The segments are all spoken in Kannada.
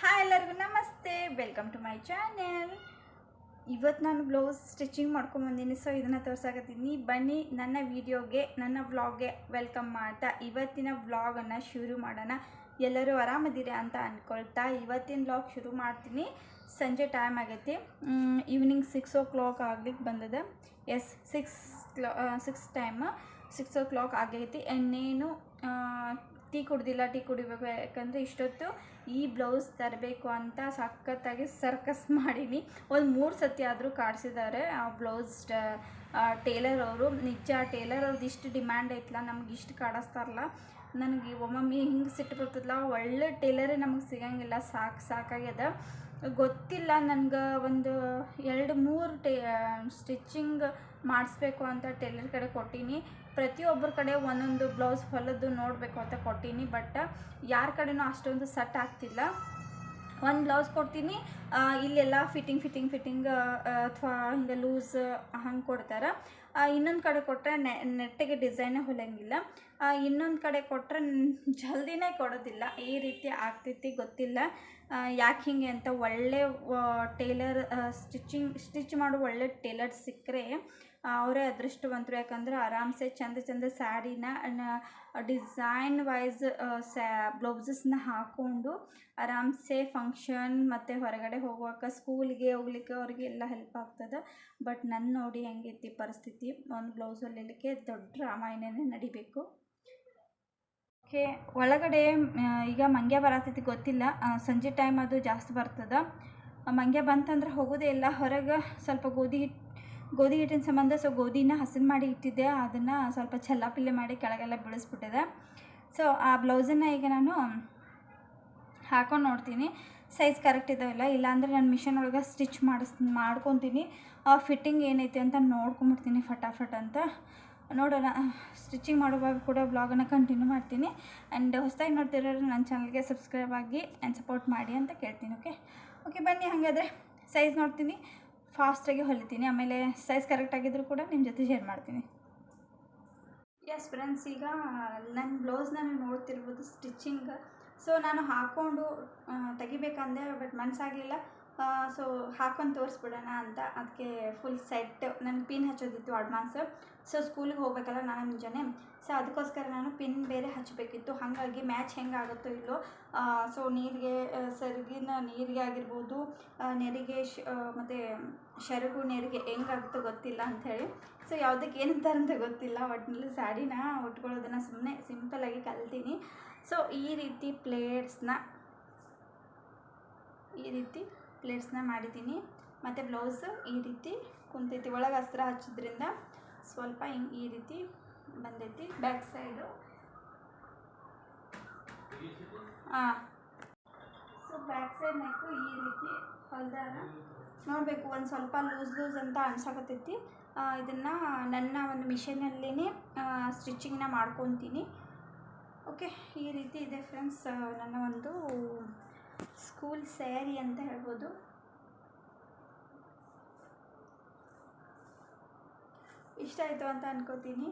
ಹಾಯ್ ಎಲ್ಲರಿಗೂ ನಮಸ್ತೆ. ವೆಲ್ಕಮ್ ಟು ಮೈ ಚಾನೆಲ್ ಇವತ್ತು ನಾನು ಬ್ಲೌಸ್ ಸ್ಟಿಚಿಂಗ್ ಮಾಡ್ಕೊಂಬಂದಿನಿ ಸೊ ಇದನ್ನು ತೋರ್ಸಾಕತ್ತೀನಿ. ಬನ್ನಿ, ನನ್ನ ವಿಡಿಯೋಗೆ, ನನ್ನ ವ್ಲಾಗ್ಗೆ ವೆಲ್ಕಮ್ ಮಾಡ್ತಾ ಇವತ್ತಿನ ವ್ಲಾಗನ್ನು ಶುರು ಮಾಡೋಣ. ಎಲ್ಲರೂ ಆರಾಮದಿರಿ ಅಂತ ಅಂದ್ಕೊಳ್ತಾ ಇವತ್ತಿನ ವ್ಲಾಗ್ ಶುರು ಮಾಡ್ತೀನಿ. ಸಂಜೆ ಟೈಮ್ ಆಗೈತಿ. ಈವ್ನಿಂಗ್ ಸಿಕ್ಸ್ ಓ ಕ್ಲಾಕ್ ಆಗ್ಲಿಕ್ಕೆ ಬಂದದ. ಎಸ್ ಸಿಕ್ಸ್ ಕ್ಲಾ six time six o'clock ಆಗೈತಿ ಇನ್ನೇನು ಟೀ ಕುಡ್ದಿಲ್ಲ, ಟೀ ಕುಡಿಬೇಕು, ಯಾಕಂದರೆ ಇಷ್ಟೊತ್ತು ಈ ಬ್ಲೌಸ್ ತರಬೇಕು ಅಂತ ಸಖತ್ತಾಗಿ ಸರ್ಕಸ್ ಮಾಡೀನಿ. ಒಂದು ಮೂರು ಸತಿ ಆದರೂ ಕಾಡಿಸಿದ್ದಾರೆ. ಆ ಬ್ಲೌಸ್ ಟೇಲರ್ ಅವರು, ನಿಜ ಟೇಲರ್ ಅವ್ರದ್ದು ಇಷ್ಟು ಡಿಮ್ಯಾಂಡ್ ಐತಲ್ಲ ನಮ್ಗೆ ಇಷ್ಟು ಕಾಡಿಸ್ತಾರಲ್ಲ. ನನಗೆ ಒಮ್ಮೊಮ್ಮೆ ಹಿಂಗೆ ಸಿಟ್ಟು ಬರ್ತದಲ್ಲ ಒಳ್ಳೆ ಟೇಲರೇ ನಮಗೆ ಸಿಗಂಗಿಲ್ಲ, ಸಾಕು ಸಾಕಾಗ್ಯದ ಗೊತ್ತಿಲ್ಲ ನನಗೆ, ಒಂದು ಎರಡು ಮೂರು ಟೇ ಸ್ಟಿಚಿಂಗ್ ಮಾಡಿಸ್ಬೇಕು ಅಂತ ಟೇಲರ್ ಕಡೆ ಕೊಟ್ಟೀನಿ. ಪ್ರತಿಯೊಬ್ಬರ ಕಡೆ ಒಂದೊಂದು ಬ್ಲೌಸ್ ಹೊಲದ್ದು ನೋಡಬೇಕು ಅಂತ ಕೊಟ್ಟೀನಿ. ಬಟ್ ಯಾರ ಕಡೆನೂ ಅಷ್ಟೊಂದು ಸಟ್ ಆಗ್ತಿಲ್ಲ. ಒಂದು ಬ್ಲೌಸ್ ಕೊಡ್ತೀನಿ. ಇಲ್ಲೆಲ್ಲ ಫಿಟ್ಟಿಂಗ್ ಫಿಟ್ಟಿಂಗ್ ಫಿಟ್ಟಿಂಗ್ ಅಥವಾ ಹಿಂಗೆ ಲೂಸ್ ಹಂಗೆ ಕೊಡ್ತಾರೆ. ಇನ್ನೊಂದು ಕಡೆ ಕೊಟ್ಟರೆ ನೆಟ್ಟಿಗೆ ಡಿಸೈನೇ ಹೊಲಂಗಿಲ್ಲ. ಇನ್ನೊಂದು ಕಡೆ ಕೊಟ್ಟರೆ ಜಲ್ದಿನೇ ಕೊಡೋದಿಲ್ಲ. ಈ ರೀತಿ ಆಗ್ತೈತಿ ಗೊತ್ತಿಲ್ಲ. ಯಾಕೆ ಹಿಂಗೆ ಅಂತ ಒಳ್ಳೆ ಟೇಲರ್ ಸ್ಟಿಚಿಂಗ್, ಸ್ಟಿಚ್ ಮಾಡೋ ಒಳ್ಳೆ ಟೇಲರ್ ಸಿಕ್ಕರೆ ಅವರೇ ಅದೃಷ್ಟವಂತರು. ಯಾಕಂದ್ರೆ ಆರಾಮ್ಸೆ ಚಂದ ಚಂದ ಸ್ಯಾರಿನ ಡಿಸೈನ್ ವೈಸ್ ಸ್ಯಾ, ಬ್ಲೌಸಸ್ನ ಹಾಕ್ಕೊಂಡು ಆರಾಮ್ಸೆ ಫಂಕ್ಷನ್ ಮತ್ತು ಹೊರಗಡೆ ಹೋಗುವಾಗ ಸ್ಕೂಲಿಗೆ ಹೋಗ್ಲಿಕ್ಕೆ ಅವ್ರಿಗೆ ಎಲ್ಲ ಹೆಲ್ಪ್ ಆಗ್ತದೆ. ಬಟ್ ನನ್ನ ನೋಡಿ ಹೆಂಗೈತಿ ಪರಿಸ್ಥಿತಿ, ಒಂದು ಬ್ಲೌಸ್ ಹೊಲಿಲಿಕ್ಕೆ ದೊಡ್ಡ ರಾಮಾಯಣನೇ ನಡಿಬೇಕು. ಓಕೆ, ಒಳಗಡೆ ಈಗ ಮಂಗ್ಯ ಬರತೈತಿ ಗೊತ್ತಿಲ್ಲ. ಸಂಜೆ ಟೈಮ್ ಅದು ಜಾಸ್ತಿ ಬರ್ತದೆ. ಮಂಗ್ಯ ಬಂತಂದ್ರೆ ಹೋಗೋದೇ ಇಲ್ಲ. ಹೊರಗೆ ಸ್ವಲ್ಪ ಗೋಧಿ ಹಿಟ್ಟು ಗೋಧಿ ಹಿಟ್ಟಿನ ಸಂಬಂಧ ಸೊ ಗೋಧಿನ ಹಸನ್ ಮಾಡಿ ಇಟ್ಟಿದ್ದೆ. ಅದನ್ನು ಸ್ವಲ್ಪ ಛಲ್ಲಾಪಿಲ್ಲೆ ಮಾಡಿ ಕೆಳಗೆಲ್ಲ ಬೀಳಿಸ್ಬಿಟ್ಟಿದೆ. ಸೊ ಆ ಬ್ಲೌಸನ್ನು ಈಗ ನಾನು ಹಾಕೊಂಡು ನೋಡ್ತೀನಿ. ಸೈಜ್ ಕರೆಕ್ಟ್ ಇದಾವಿಲ್ಲ ಇಲ್ಲಾಂದರೆ ನಾನು ಮಿಷನ್ ಒಳಗೆ ಸ್ಟಿಚ್ ಮಾಡಿಸ್, ಮಾಡ್ಕೊತೀನಿ. ಆ ಫಿಟ್ಟಿಂಗ್ ಏನೈತೆ ಅಂತ ನೋಡ್ಕೊಂಬಿಡ್ತೀನಿ ಫಟಾಫಟ್ ಅಂತ. ನೋಡೋಣ. ಸ್ಟಿಚಿಂಗ್ ಮಾಡುವಾಗ ಕೂಡ ಬ್ಲಾಗನ್ನು ಕಂಟಿನ್ಯೂ ಮಾಡ್ತೀನಿ. ಆ್ಯಂಡ್ ಹೊಸದಾಗಿ ನೋಡ್ತಿರೋರು ನನ್ನ ಚಾನಲ್ಗೆ ಸಬ್ಸ್ಕ್ರೈಬ್ ಆಗಿ ಆ್ಯಂಡ್ ಸಪೋರ್ಟ್ ಮಾಡಿ ಅಂತ ಕೇಳ್ತೀನಿ ಓಕೆ ಓಕೆ ಬನ್ನಿ ಹಾಗಾದರೆ. ಸೈಜ್ ನೋಡ್ತೀನಿ. ಫಾಸ್ಟಾಗಿ ಹೊಲಿತೀನಿ, ಆಮೇಲೆ ಸೈಜ್ ಕರೆಕ್ಟ್ ಆಗಿದ್ರು ಕೂಡ ನಿಮ್ಮ ಜೊತೆ ಶೇರ್ ಮಾಡ್ತೀನಿ. ಎಸ್ ಫ್ರೆಂಡ್ಸ್ ಈಗ ನನ್ನ ಬ್ಲೌಸ್ನ ನೀವು ನೋಡ್ತಿರ್ಬೋದು ಸ್ಟಿಚಿಂಗ್ ಸೊ ನಾನು ಹಾಕ್ಕೊಂಡು ತೆಗಿಬೇಕಂದೆ ಬಟ್ ಮನಸ್ಸಾಗಲಿಲ್ಲ ಸೊ ಹಾಕೊಂಡು ತೋರಿಸ್ಬಿಡೋಣ ಅಂತ. ಅದಕ್ಕೆ ಫುಲ್ ಸೆಟ್ ನನ್ನ ಪಿನ್ ಹಚ್ಚೋದಿತ್ತು ಅಡ್ವಾನ್ಸ್ ಸೊ ಸ್ಕೂಲಿಗೆ ಹೋಗ್ಬೇಕಲ್ಲ ನಾನು ಮುಂಜಾನೆ. ಸೊ ಅದಕ್ಕೋಸ್ಕರ ನಾನು ಪಿನ್ ಬೇರೆ ಹಚ್ಚಬೇಕಿತ್ತು ಹಾಗಾಗಿ ಮ್ಯಾಚ್ ಹೆಂಗೆ ಆಗುತ್ತೋ ಇಲ್ಲೋ ಸೊ ನೀರಿಗೆ ಸರಿಗಿನ ನೀರಿಗೆ ಆಗಿರ್ಬೋದು ನೆರಿಗೆ ಶ ಮತ್ತು ಶೆರಗು ನೆರಿಗೆ ಹೆಂಗಾಗುತ್ತೋ ಗೊತ್ತಿಲ್ಲ ಅಂಥೇಳಿ ಸೊ ಯಾವುದಕ್ಕೆ ಏನು ಅಂತ ಗೊತ್ತಿಲ್ಲ. ಒಟ್ಟಿನಲ್ಲಿ ಸ್ಯಾರಿನ ಉಟ್ಕೊಳ್ಳೋದನ್ನು ಸುಮ್ಮನೆ ಸಿಂಪಲಾಗಿ ಕಲ್ತೀನಿ. ಸೊ ಈ ರೀತಿ ಪ್ಲೇಟ್ಸ್ನ ಈ ರೀತಿ ಪ್ಲೇಟ್ಸ್ನ ಮಾಡಿದ್ದೀನಿ. ಮತ್ತು ಬ್ಲೌಸ್ ಈ ರೀತಿ ಕುಂತೈತಿ. ಒಳಗೆ ಅಸ್ತ್ರ ಹಚ್ಚಿದ್ರಿಂದ ಸ್ವಲ್ಪ ಹಿಂಗೆ ಈ ರೀತಿ ಬಂದೈತಿ. Back side. ಹಾಂ ಸೊ ಬ್ಯಾಕ್ ಸೈಡ್ ನೆಕ್ಕು ಈ ರೀತಿ ಹೊಲ್ದಾರ. ನೋಡಬೇಕು, ಒಂದು ಸ್ವಲ್ಪ ಲೂಸ್ ಲೂಸ್ ಅಂತ ಅನ್ಸಕತ್ತೈತಿ. ಇದನ್ನು ನನ್ನ ಒಂದು ಮಿಷನಲ್ಲೇ ಸ್ಟಿಚಿಂಗ್ನ ಮಾಡ್ಕೊತೀನಿ. ಓಕೆ, ಈ ರೀತಿ ಇದೆ ಫ್ರೆಂಡ್ಸ್ ನನ್ನ ಒಂದು ಸ್ಕೂಲ್ ಸ್ಯಾರಿ ಅಂತ ಹೇಳ್ಬೋದು. ಇಷ್ಟ ಆಯಿತು ಅಂತ ಅನ್ಕೋತೀನಿ.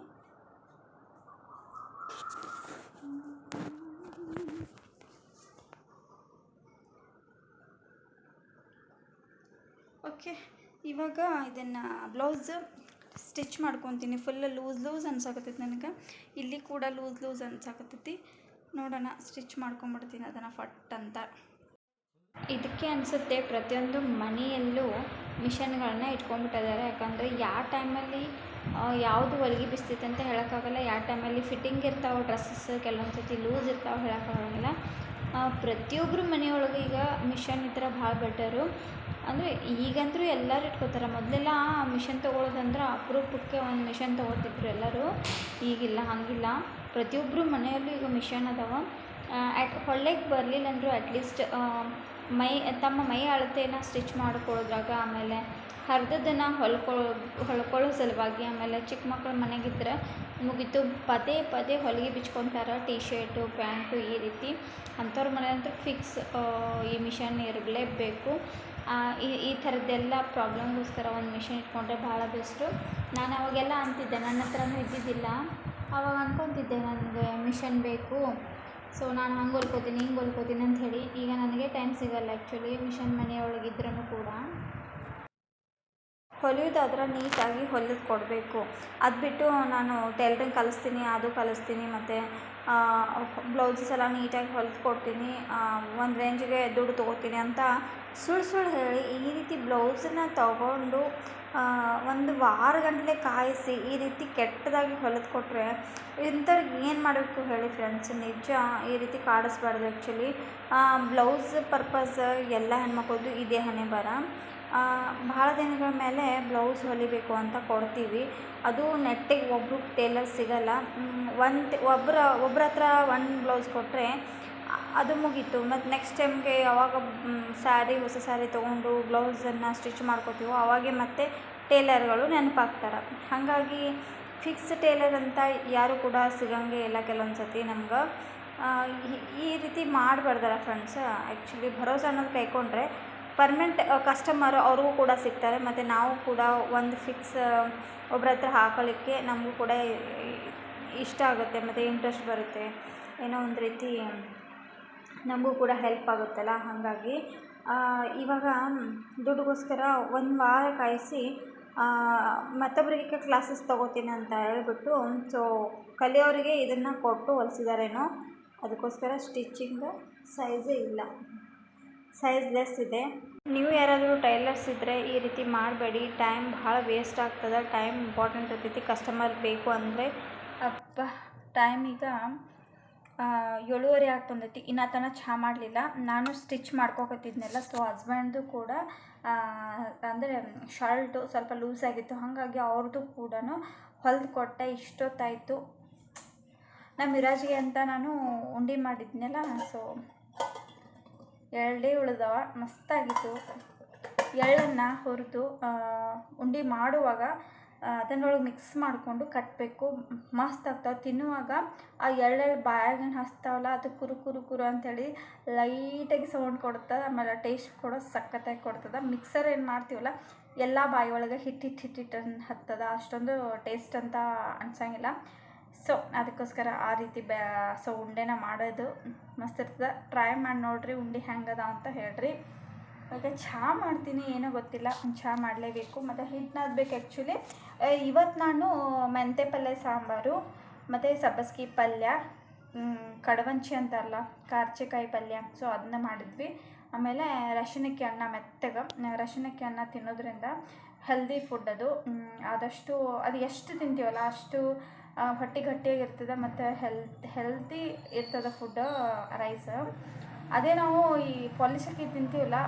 ಓಕೆ, ಇವಾಗ ಇದನ್ನು ಬ್ಲೌಸ್ ಸ್ಟಿಚ್ ಮಾಡ್ಕೊತೀನಿ. ಫುಲ್ ಲೂಸ್ ಲೂಸ್ ಅನ್ಸಾಕತ್ತೈತಿ ನನಗೆ. ಇಲ್ಲಿ ಕೂಡ ಲೂಸ್ ಲೂಸ್ ಅನ್ಸಾಕತ್ತೈತಿ. ನೋಡೋಣ, ಸ್ಟಿಚ್ ಮಾಡ್ಕೊಂಬಿಡ್ತೀನಿ ಅದನ್ನು ಫಟ್ ಅಂತ. ಇದಕ್ಕೆ ಅನಿಸುತ್ತೆ ಪ್ರತಿಯೊಂದು ಮನೆಯಲ್ಲೂ ಮಿಷನ್ಗಳನ್ನ ಇಟ್ಕೊಂಡ್ಬಿಟ್ಟಿದ್ದಾರೆ. ಯಾಕಂದರೆ ಯಾವ ಟೈಮಲ್ಲಿ ಯಾವುದು ಹೊಲಿಗೆ ಬಿಸ್ತೈತೆ ಅಂತ ಹೇಳೋಕ್ಕಾಗಲ್ಲ. ಯಾವ ಟೈಮಲ್ಲಿ ಫಿಟ್ಟಿಂಗ್ ಇರ್ತಾವೆ ಡ್ರೆಸ್ಸಸ್ ಕೆಲವೊಂದು ಸತಿ ಲೂಸ್ ಇರ್ತಾವೆ ಹೇಳೋಕ್ಕಾಗಲ್ಲ. ಆ, ಪ್ರತಿಯೊಬ್ಬರು ಮನೆಯೊಳಗೆ ಈಗ ಮಿಷನ್ ಇದ್ರೆ ಭಾಳ ಬೆಟರು. ಅಂದರೆ ಈಗಂತೂ ಎಲ್ಲರೂ ಇಟ್ಕೋತಾರೆ. ಮೊದಲೆಲ್ಲ ಮಿಷನ್ ತೊಗೊಳೋದಂದ್ರೆ ಅಪರೂಪಕ್ಕೆ ಒಂದು ಮಿಷನ್ ತೊಗೋತಿದ್ರು ಎಲ್ಲರೂ. ಈಗಿಲ್ಲ ಹಾಗಿಲ್ಲ. ಪ್ರತಿಯೊಬ್ಬರು ಮನೆಯಲ್ಲೂ ಈಗ ಮಿಷನ್ ಅದಾವ. ಅಟ್ ಹೊಳ್ಳೆಗೆ ಬರಲಿಲ್ಲ ಅಂದರೂ ಅಟ್ಲೀಸ್ಟ್ ಮೈ, ತಮ್ಮ ಮೈ ಅಳತೆನ ಸ್ಟಿಚ್ ಮಾಡ್ಕೊಳ್ಳೋದ್ರಾಗ ಆಮೇಲೆ ಹರಿದದ್ದನ್ನು ಹೊಲ್ಕೊಳ್ಳೋ ಹೊಲ್ಕೊಳ್ಳೋ ಸಲುವಾಗಿ ಆಮೇಲೆ ಚಿಕ್ಕ ಮಕ್ಳು ಮನೆಗಿದ್ರೆ ಮುಗೀತು. ಪದೇ ಪದೇ ಹೊಲಿಗೆ ಬಿಚ್ಕೊತಾರೆ ಟಿ ಶರ್ಟು ಪ್ಯಾಂಟು ಈ ರೀತಿ. ಅಂಥವ್ರ ಮನೆ ಅಂತೂ ಫಿಕ್ಸ್ ಈ ಮಿಷನ್ ಇರಲೇಬೇಕು. ಈ ಈ ಥರದ್ದೆಲ್ಲ ಪ್ರಾಬ್ಲಮ್ಗೋಸ್ಕರ ಒಂದು ಮಿಷನ್ ಇಟ್ಕೊಂಡ್ರೆ ಭಾಳ ಬೆಸ್ಟು. ನಾನು ಅವಾಗೆಲ್ಲ ಅಂತಿದ್ದೆ, ನನ್ನ ಹತ್ರನೂ ಇದ್ದಿದ್ದಿಲ್ಲ. ಅವಾಗ ಅಂದ್ಕೊತಿದ್ದೆ ನನಗೆ ಮಿಷನ್ ಬೇಕು. ಸೊ ನಾನು ಹಂಗೆ ಹೊಲ್ಕೋತೀನಿ, ಹಿಂಗೆ ಹೊಲ್ಕೋತೀನಿ ಹೇಳಿ ಈಗ ನನಗೆ ಟೈಮ್ ಸಿಗಲ್ಲ ಆ್ಯಕ್ಚುಲಿ ಮಿಷನ್ ಮನೆಯೊಳಗಿದ್ರೂ ಕೂಡ. ಹೊಲಿಯೋದಾದ್ರೆ ನೀಟಾಗಿ ಹೊಲಿದು ಕೊಡಬೇಕು. ಅದು ಬಿಟ್ಟು ನಾನು ಟೈಲ್ರಿಂಗ್ ಕಲಿಸ್ತೀನಿ, ಅದು ಕಲಿಸ್ತೀನಿ, ಮತ್ತು ಬ್ಲೌಸಸ್ ಎಲ್ಲ ನೀಟಾಗಿ ಹೊಲಿದು ಕೊಡ್ತೀನಿ ಒಂದು ರೇಂಜಿಗೆ ದುಡ್ಡು ತೊಗೋತೀನಿ ಅಂತ ಸುಳ್ಳು ಸುಳ್ಳು ಹೇಳಿ ಈ ರೀತಿ ಬ್ಲೌಸನ್ನ ತಗೊಂಡು ಒಂದು ವಾರಗಟ್ಟಲೆ ಕಾಯಿಸಿ ಈ ರೀತಿ ಕೆಟ್ಟದಾಗಿ ಹೊಲಿದು ಕೊಟ್ಟರೆ ಇಂಥವ್ರಿಗೆ ಏನು ಮಾಡಬೇಕು ಹೇಳಿ ಫ್ರೆಂಡ್ಸ್ ನಿಜ ಈ ರೀತಿ ಕಾಡಿಸ್ಬಾರ್ದು ಆ್ಯಕ್ಚುಲಿ ಬ್ಲೌಸ್ ಪರ್ಪಸ್ ಎಲ್ಲ ಹೆಣ್ಮಕ್ಳದ್ದು ಇದೇ ಹಣೆ ಬರ ಭಾಳ ದಿನಗಳ ಮೇಲೆ ಬ್ಲೌಸ್ ಹೊಲಿಬೇಕು ಅಂತ ಕೊಡ್ತೀವಿ. ಅದು ನೆಟ್ಟಿಗೆ ಒಬ್ಬರು ಟೇಲರ್ ಸಿಗಲ್ಲ. ಒಂದು ಒಬ್ಬರ ಒಬ್ರ ಹತ್ರ ಒಂದು ಬ್ಲೌಸ್ ಕೊಟ್ಟರೆ ಅದು ಮುಗೀತು. ಮತ್ತು ನೆಕ್ಸ್ಟ್ ಟೈಮ್ಗೆ ಯಾವಾಗ ಸ್ಯಾರಿ ಹೊಸ ಸ್ಯಾರಿ ತೊಗೊಂಡು ಬ್ಲೌಸನ್ನು ಸ್ಟಿಚ್ ಮಾಡ್ಕೋತೀವೋ, ಅವಾಗೆ ಮತ್ತೆ ಟೇಲರ್ಗಳು ನೆನಪಾಗ್ತಾರೆ. ಹಾಗಾಗಿ ಫಿಕ್ಸ್ ಟೇಲರ್ ಅಂತ ಯಾರು ಕೂಡ ಸಿಗಂಗೆ ಇಲ್ಲ ಕೆಲವೊಂದು ಸತಿ ನಮ್ಗೆ ಈ ರೀತಿ ಮಾಡಬಾರ್ದಲ್ಲ ಫ್ರೆಂಡ್ಸ್ ಆ್ಯಕ್ಚುಲಿ ಭರೋಸೆ ಅನ್ನೋದು ಕೈಕೊಂಡ್ರೆ ಪರ್ಮನೆಂಟ್ ಕಸ್ಟಮರ್ ಅವ್ರಿಗೂ ಕೂಡ ಸಿಗ್ತಾರೆ. ಮತ್ತು ನಾವು ಕೂಡ ಒಂದು ಫಿಕ್ಸ್ ಒಬ್ಬರ ಹತ್ರ ಹಾಕೊಳ್ಳಿಕ್ಕೆ ನಮಗೂ ಕೂಡ ಇಷ್ಟ ಆಗುತ್ತೆ. ಮತ್ತು ಇಂಟ್ರೆಸ್ಟ್ ಬರುತ್ತೆ. ಏನೋ ಒಂದು ರೀತಿ ನಮಗೂ ಕೂಡ ಹೆಲ್ಪ್ ಆಗುತ್ತಲ್ಲ? ಹಾಗಾಗಿ ಇವಾಗ ದುಡ್ಡಿಗೋಸ್ಕರ ಒಂದು ವಾರ ಕಾಯಿಸಿ ಮತ್ತೊಬ್ಬರಿಗೆ ಕ್ಲಾಸಸ್ ತೊಗೋತೀನಿ ಅಂತ ಹೇಳ್ಬಿಟ್ಟು ಸೊ ಕಲಿಯೋರಿಗೆ ಇದನ್ನು ಕೊಟ್ಟು ಹೊಲಿಸಿದಾರೇನೋ, ಅದಕ್ಕೋಸ್ಕರ ಸ್ಟಿಚಿಂಗ್ ಸೈಜೇ ಇಲ್ಲ. ಸೈಜ್ ಲೆಸ್ ಇದೆ. ನೀವು ಯಾರಾದರೂ ಟೈಲರ್ಸ್ ಇದ್ದರೆ ಈ ರೀತಿ ಮಾಡಬೇಡಿ. ಟೈಮ್ ಭಾಳ ವೇಸ್ಟ್ ಆಗ್ತದೆ. ಟೈಮ್ ಇಂಪಾರ್ಟೆಂಟ್ ಇರ್ತೈತಿ. ಕಸ್ಟಮರ್ ಬೇಕು ಅಂದರೆ, ಅಪ್ಪ ಟೈಮ್ ಈಗ ಏಳುವರೆ ಆಗಿ ಬಂದೈತಿ ಇನ್ನು ತನಕ ಚಹಾ ಮಾಡಲಿಲ್ಲ. ನಾನು ಸ್ಟಿಚ್ ಮಾಡ್ಕೋಕತ್ತಿದ್ನೆಲ್ಲ ಸೊ ಹಸ್ಬೆಂಡ್ದು ಕೂಡ ಅಂದರೆ ಶರ್ಟು ಸ್ವಲ್ಪ ಲೂಸ್ ಆಗಿತ್ತು. ಹಾಗಾಗಿ ಅವ್ರದ್ದು ಕೂಡ ಹೊಲ್ದು ಕೊಟ್ಟೆ ಇಷ್ಟೊತ್ತಾಯಿತು. ನಮ್ಮ ಮಿರಾಜಿಗೆ ಅಂತ ನಾನು ಉಂಡೆ ಮಾಡಿದ್ನಲ್ಲ ಸೊ ಎರಡೇ ಉಳಿದವ, ಮಸ್ತಾಗಿತ್ತು. ಎಳ್ಳನ್ನು ಹುರಿದು ಉಂಡೆ ಮಾಡುವಾಗ ಅದನ್ನೊಳಗೆ ಮಿಕ್ಸ್ ಮಾಡಿಕೊಂಡು ಕಟ್ಟಬೇಕು ಮಸ್ತ್ ಆಗ್ತಾವೆ. ತಿನ್ನುವಾಗ ಆ ಎಳ್ಳೆಳ್ಳು ಬಾಯಾಗೇನು ಹಚ್ತಾವಲ್ಲ, ಅದು ಕುರು ಕುರು ಕುರು ಅಂಥೇಳಿ ಲೈಟಾಗಿ ಸೌಂಡ್ ಕೊಡ್ತದೆ ಆಮೇಲೆ ಟೇಸ್ಟ್ ಕೂಡ ಸಖತ್ತಾಗಿ ಕೊಡ್ತದೆ. ಮಿಕ್ಸರ್ ಏನು ಮಾಡ್ತೀವಲ್ಲ, ಎಲ್ಲ ಬಾಯಿ ಒಳಗೆ ಹಿಟ್ಟು ಹಿಟ್ಟು ಹಿಟ್ಟು ಹಿಟ್ಟು ಹತ್ತದ. ಅಷ್ಟೊಂದು ಟೇಸ್ಟ್ ಅಂತ ಅನ್ಸಂಗಿಲ್ಲ. ಸೊ ಅದಕ್ಕೋಸ್ಕರ ಆ ರೀತಿ ಬ್ಯಾ ಸೊ ಉಂಡೆನ ಮಾಡೋದು ಮಸ್ತ್ ಇರ್ತದೆ. ಟ್ರೈ ಮಾಡಿ ನೋಡಿರಿ, ಉಂಡೆ ಹೆಂಗದ ಅಂತ ಹೇಳ್ರಿ. ಇವಾಗ ಚಹಾ ಮಾಡ್ತೀನಿ, ಏನೋ ಗೊತ್ತಿಲ್ಲ ಚಹಾ ಮಾಡಲೇಬೇಕು. ಮತ್ತು ಹಿಟ್ಟನ್ನಾದಬೇಕು ಆ್ಯಕ್ಚುಲಿ ಇವತ್ತು ನಾನು ಮೆಂತೆ ಪಲ್ಯ, ಸಾಂಬಾರು, ಮತ್ತು ಸಬ್ಬಸ್ಗಿ ಪಲ್ಯ ಕಡವಂಚಿ ಅಂತಾರಲ್ಲ ಕಾರ್ಚಿಕಾಯಿ ಪಲ್ಯ. ಸೊ ಅದನ್ನ ಮಾಡಿದ್ವಿ. ಆಮೇಲೆ ರಶನಕ್ಕಿ ಅನ್ನ, ಮೆತ್ತಗೆ. ರಶನಕ್ಕಿ ಅನ್ನ ತಿನ್ನೋದ್ರಿಂದ ಹೆಲ್ದಿ ಫುಡ್ ಅದು. ಆದಷ್ಟು, ಅದು ಎಷ್ಟು ತಿಂತೀವಲ್ಲ, ಅಷ್ಟು ಹೊಟ್ಟೆ ಗಟ್ಟಿಯಾಗಿರ್ತದೆ, ಮತ್ತು ಹೆಲ್ತ್ ಹೆಲ್ದಿ ಇರ್ತದೆ ಫುಡ್ ರೈಸ್ ಅದೇ ನಾವು ಈ ಪೊಲಿಸಕ್ಕೆ ತಿಂತೀವಲ್ಲ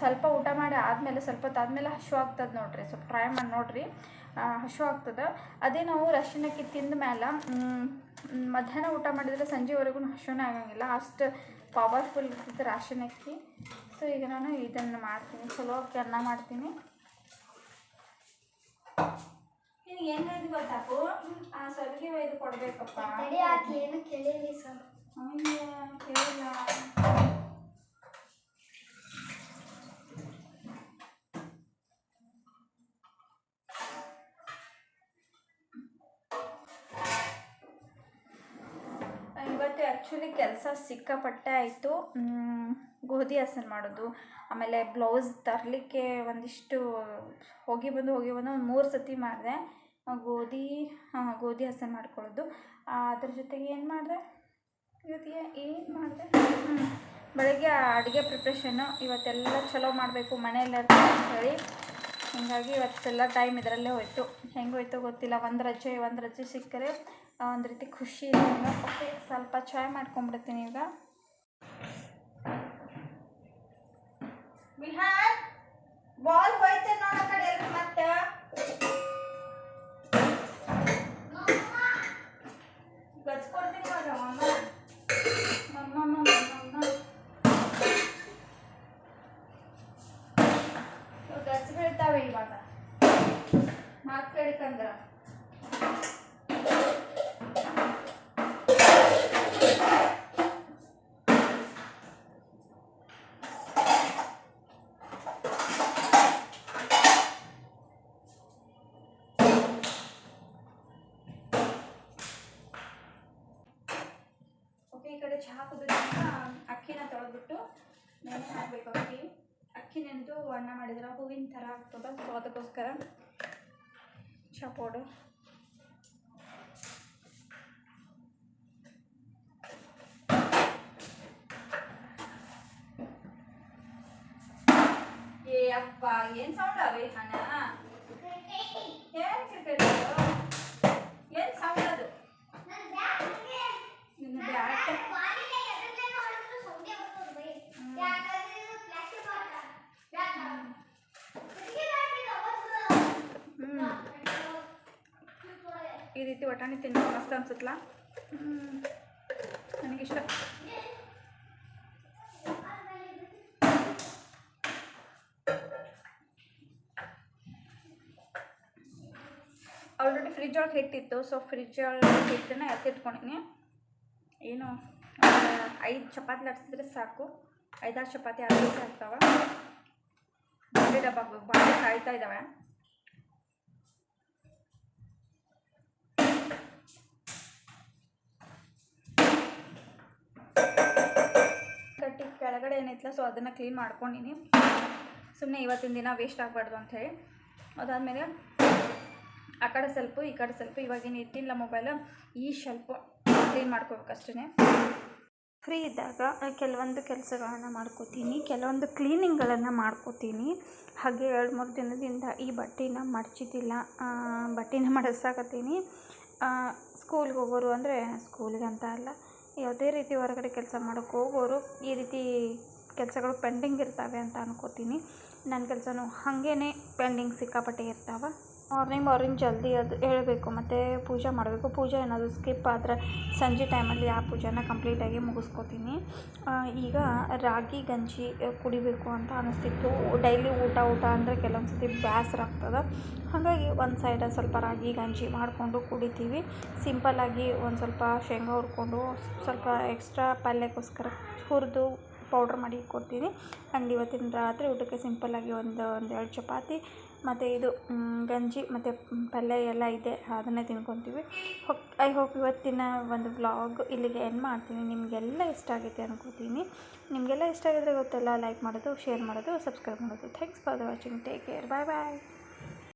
ಸ್ವಲ್ಪ ಊಟ ಮಾಡಿ ಆದಮೇಲೆ ಸ್ವಲ್ಪ ಹೊತ್ತು ಆದಮೇಲೆ ಹಶು ಆಗ್ತದೆ ನೋಡಿರಿ ಸ್ವಲ್ಪ ಟ್ರೈ ಮಾಡಿ ನೋಡಿರಿ ಹಶು ಆಗ್ತದೆ. ಅದೇ ನಾವು ರಶಿನಕ್ಕಿ ತಿಂದ ಮೇಲೆ ಮಧ್ಯಾಹ್ನ ಊಟ ಮಾಡಿದರೆ ಸಂಜೆವರೆಗೂ ಹಶುನೇ ಆಗಂಗಿಲ್ಲ ಅಷ್ಟು ಪವರ್ಫುಲ್ ಇರ್ತದೆ ರಾಶನಕ್ಕಿ. ಸೊ ಈಗ ನಾನು ಇದನ್ನು ಮಾಡ್ತೀನಿ ಚಲೋ ಅನ್ನ ಮಾಡ್ತೀನಿ. ಏನು ಹೇಳಿದ್ ಗೊತ್ತಾಕು ಆ ಸಲಿಗೆ ಕೇಳಿ ಕೊಡಬೇಕಪ್ಪ. ಇವತ್ತು ಆ್ಯಕ್ಚುಲಿ ಕೆಲಸ ಸಿಕ್ಕಾಪಟ್ಟೆ ಆಯಿತು. ಗೋಧಿ ಹಸನ್ ಮಾಡೋದು. ಆಮೇಲೆ ಬ್ಲೌಸ್ ತರಲಿಕ್ಕೆ ಒಂದಿಷ್ಟು ಹೋಗಿ ಬಂದು ಹೋಗಿ ಬಂದು ಒಂದು ಮೂರು ಸತಿ ಮಾಡಿದೆ. ಗೋಧಿ ಗೋಧಿ ಹಸನ್ ಮಾಡ್ಕೊಳ್ಳೋದು. ಅದ್ರ ಜೊತೆಗೆ ಏನು ಮಾಡಿದೆ? ಇವತ್ತಿಗೆ ಏನು ಮಾಡಿದೆ? ಬೆಳಗ್ಗೆ ಅಡುಗೆ ಪ್ರಿಪ್ರೇಷನ್ನು ಇವತ್ತೆಲ್ಲ ಚಲೋ ಮಾಡಬೇಕು ಮನೆಯಲ್ಲ ಅಂತ ಹೇಳಿ. ಹೀಗಾಗಿ ಇವತ್ತೆಲ್ಲ ಟೈಮ್ ಇದರಲ್ಲೇ ಹೋಯ್ತು. ಹೆಂಗೆ ಹೋಯ್ತು ಗೊತ್ತಿಲ್ಲ. ಒಂದು ರಜೆ ಒಂದು ರಜೆ ಸಿಕ್ಕರೆ ಒಂದು ರೀತಿ ಖುಷಿ ಓಕೆ, ಸ್ವಲ್ಪ ಚಾಯ್ ಮಾಡ್ಕೊಂಡ್ಬಿಡ್ತೀನಿ ಈಗ. ಬಿಹಾರ್ ಬಾಲ್ ಹೋಯ್ತೆ? ಚಹಾ ಕುದಿದಾಗ ಅಕ್ಕಿನ ತೊಳೆದ್ಬಿಟ್ಟು ನೆನೆ ಹಾಕಬೇಕು ಅಕ್ಕಿ ಅಕ್ಕಿ ನೆನೆದು ಅನ್ನ ಮಾಡಿದ್ರೆ ಹೂವಿನ ಥರ ಆಗ್ತದೆ ಸೊ ಅದಕ್ಕೋಸ್ಕರ ಚಹಾ ಪೌಡರ್ ಏ ಅಪ್ಪ ಏನು ಸೌಂಡ್ ಅವೇ ಹಣ ಏನು ಕ್ರಿಕೆಟ್ ಏನು ಸೌಂಡ್ ಅದು ನಿನ್ನ ಬ್ಯಾಟ್ ಹ್ಞೂ ಈ ರೀತಿ ವಟಾಣಿ ತಿನ್ನೋ ಮಸ್ತ್ ಅನ್ಸುತ್ತಲ್ಲ ನನಗಿಷ್ಟ. ಆಲ್ರೆಡಿ ಫ್ರಿಜ್ ಒಳಗೆ ಹಿಟ್ಟಿತ್ತು ಸೊ ಫ್ರಿಜ್ ಒಳಗೆ ಹಿಟ್ಟನ್ನ ಎತ್ತಿಟ್ಕೊಂಡಿನಿ ಏನು ಐದು ಚಪಾತಿ ಲಟ್ಸಿದ್ರೆ ಸಾಕು. ಐದಾರು ಚಪಾತಿ ಆರು ಆಗ್ತಾವೆ ಬಾಂಡೆ ಡಬ್ಬ, ಬಾಳೆ ಕಾಯ್ತಾ ಇದ್ದಾವೆ ಕೆಳಗಡೆ ಏನೈತಲ್ಲ ಸೊ ಅದನ್ನು ಕ್ಲೀನ್ ಮಾಡ್ಕೊಂಡಿನಿ. ಸುಮ್ಮನೆ ಇವತ್ತಿನ ದಿನ ವೇಸ್ಟ್ ಆಗಬಾರ್ದು ಅಂಥೇಳಿ ಅದಾದಮೇಲೆ ಆ ಕಡೆ ಸ್ವಲ್ಪ, ಈ ಕಡೆ ಸ್ವಲ್ಪ ಇವಾಗೇನು ಇಟ್ಟಿಲ್ಲ ಮೊಬೈಲ್ ಈ ಸ್ವಲ್ಪ ಕ್ಲೀನ್ ಮಾಡ್ಕೋಬೇಕು ಅಷ್ಟೇ ಫ್ರೀ ಇದ್ದಾಗ ಕೆಲವೊಂದು ಕೆಲಸಗಳನ್ನು ಮಾಡ್ಕೋತೀನಿ, ಕೆಲವೊಂದು ಕ್ಲೀನಿಂಗ್ಗಳನ್ನು ಮಾಡ್ಕೋತೀನಿ. ಹಾಗೆ ಎರಡು ಮೂರು ದಿನದಿಂದ ಈ ಬಟ್ಟೆನ ಮಡಚಿದ್ದಿಲ್ಲ ಬಟ್ಟೆನ ಮಡಸಾಕತ್ತೀನಿ. ಸ್ಕೂಲ್ಗೆ ಹೋಗೋರು ಅಂದರೆ ಸ್ಕೂಲ್ಗೆ ಅಂತ ಅಲ್ಲ ಯಾವುದೇ ರೀತಿ ಹೊರಗಡೆ ಕೆಲಸ ಮಾಡೋಕ್ಕೆ ಹೋಗೋರು ಈ ರೀತಿ ಕೆಲಸಗಳು ಪೆಂಡಿಂಗ್ ಇರ್ತವೆ ಅಂತ ಅನ್ಕೋತೀನಿ. ನನ್ನ ಕೆಲಸನೂ ಹಾಗೇ ಪೆಂಡಿಂಗ್ ಸಿಕ್ಕಾಪಟ್ಟೆ ಇರ್ತಾವೆ. ಮಾರ್ನಿಂಗ್ ಮಾರ್ನಿಂಗ್ ಜಲ್ದಿ ಅದು ಹೇಳಬೇಕು, ಮತ್ತು ಪೂಜೆ ಮಾಡಬೇಕು. ಪೂಜೆ ಏನಾದರೂ ಸ್ಕಿಪ್ ಆದರೆ ಸಂಜೆ ಟೈಮಲ್ಲಿ ಆ ಪೂಜೆನ ಕಂಪ್ಲೀಟಾಗಿ ಮುಗಿಸ್ಕೋತೀನಿ. ಈಗ ರಾಗಿ, ಗಂಜಿ ಕುಡಿಬೇಕು ಅಂತ ಅನಿಸ್ತಿತ್ತು. ಡೈಲಿ ಊಟ ಊಟ ಅಂದರೆ ಕೆಲವೊಂದು ಸತಿ ಬೇಸರ ಆಗ್ತದೆ. ಹಾಗಾಗಿ ಒಂದು ಸೈಡ ಸ್ವಲ್ಪ ರಾಗಿ, ಗಂಜಿ ಮಾಡಿಕೊಂಡು ಕುಡಿತೀವಿ. ಸಿಂಪಲ್ಲಾಗಿ ಒಂದು ಸ್ವಲ್ಪ ಶೇಂಗಾ ಹುರ್ಕೊಂಡು ಸ್ವಲ್ಪ ಎಕ್ಸ್ಟ್ರಾ ಪಲ್ಯಕ್ಕೋಸ್ಕರ ಹುರಿದು ಪೌಡ್ರ್ ಮಾಡಿ ಕೊಡ್ತೀನಿ ಆ್ಯಂಡ್ ಇವತ್ತಿನ ರಾತ್ರಿ ಊಟಕ್ಕೆ ಸಿಂಪಲ್ಲಾಗಿ ಒಂದು ಒಂದು ಎರಡು ಚಪಾತಿ ಮತ್ತು ಇದು ಗಂಜಿ ಮತ್ತು ಪಲ್ಯ ಎಲ್ಲ ಇದೆ, ಅದನ್ನೇ ತಿನ್ಕೊತೀವಿ. ಹೋಪ್ ಐ ಹೋಪ್ ಇವತ್ತಿನ ಒಂದು ವ್ಲಾಗ್ ಇಲ್ಲಿಗೆ ಎಂಡ್ ಮಾಡ್ತೀನಿ. ನಿಮಗೆಲ್ಲ ಇಷ್ಟ ಆಗೈತೆ ಅನ್ಕೋತೀನಿ. ನಿಮಗೆಲ್ಲ ಇಷ್ಟ ಆಗಿದ್ರೆ ಗೊತ್ತಲ್ಲ ಲೈಕ್ ಮಾಡೋದು ಶೇರ್ ಮಾಡೋದು ಸಬ್ಸ್ಕ್ರೈಬ್ ಮಾಡೋದು. Thanks for watching take care bye bye